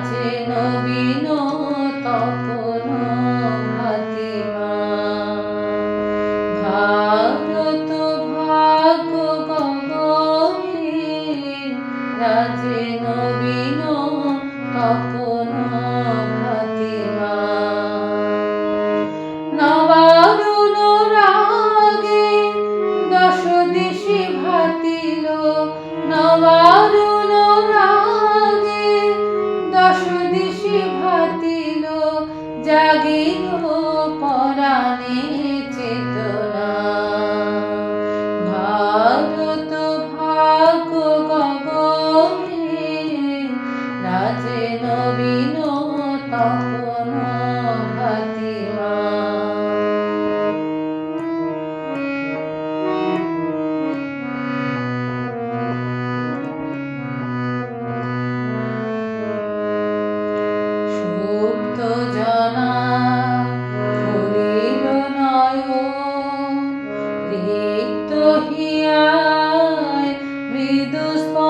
আছে নবীন তপন ভাতিমা ভারত ভাগ গগনে রাজে নবীন তপন Those pobres.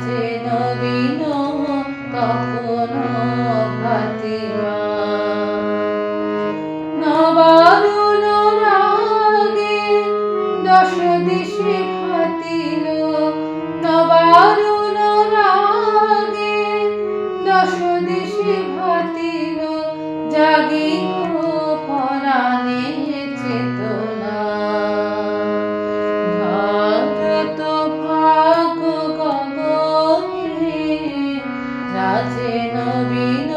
আছে E nobina.